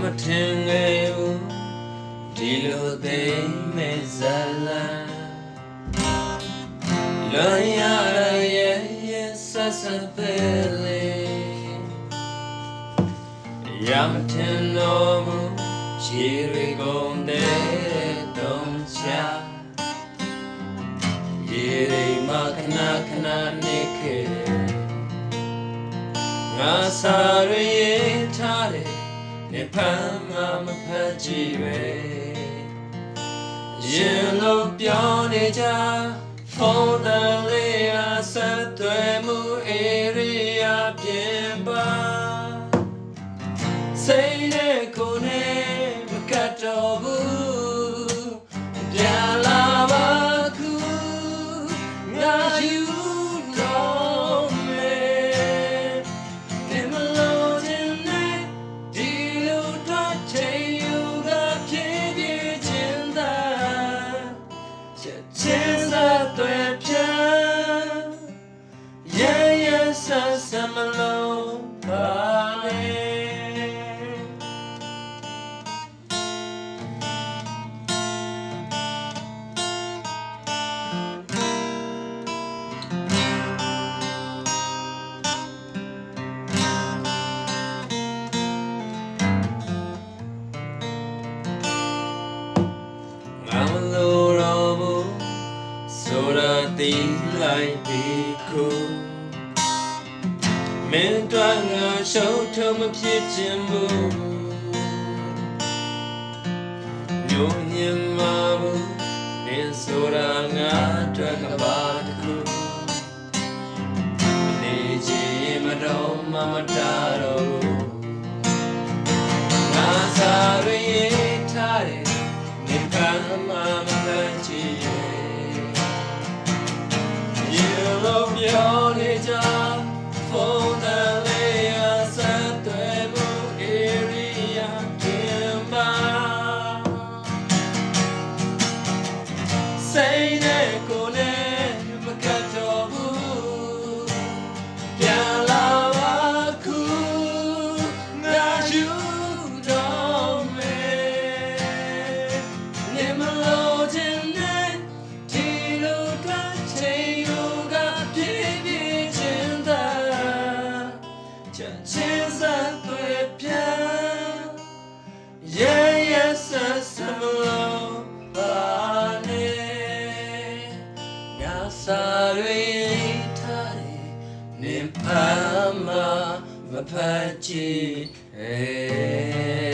မထင်ခဲ့ဘူးဒီလိုသိမဲ့ဇလန်လွန်ရရဲ့ရဲ့ဆက်ဆက်ပဲလေရမထင်တော့ဘူးချီရီကုန်တဲ့တုံးချရေရိမ်မခဏခဏနေခဲ့တယ်ငါစာရရေးထားတယ် နေဖမ်းမှမဖတ်ကြည့်ပဲရင်လုံးပြောနေကြဖုန်းတန်လေးအဆက်သွယ်မှုဧရိယာပြင်ပါစိတ်နဲ့ကိုယ်နဲ့မကတ်တော့ဘူး ရဆဆမလို့ပါလေငါမလို့တော့ဘူးဆိုရတိလိုက်ပြီးခုမ င်းတို့ငါရှုံးထုံးမဖြစ်ခြင်းဘူးညိုညင်မှာဘူးနင်းဆိုရငါအတွက်ကပါတခုနေချင်မတော့မမတားတော့ဘူးငါစာရရေးထားတယ်နေကမ်းမ စိတ် na sorry, tari, nimpama, mapachi, eh.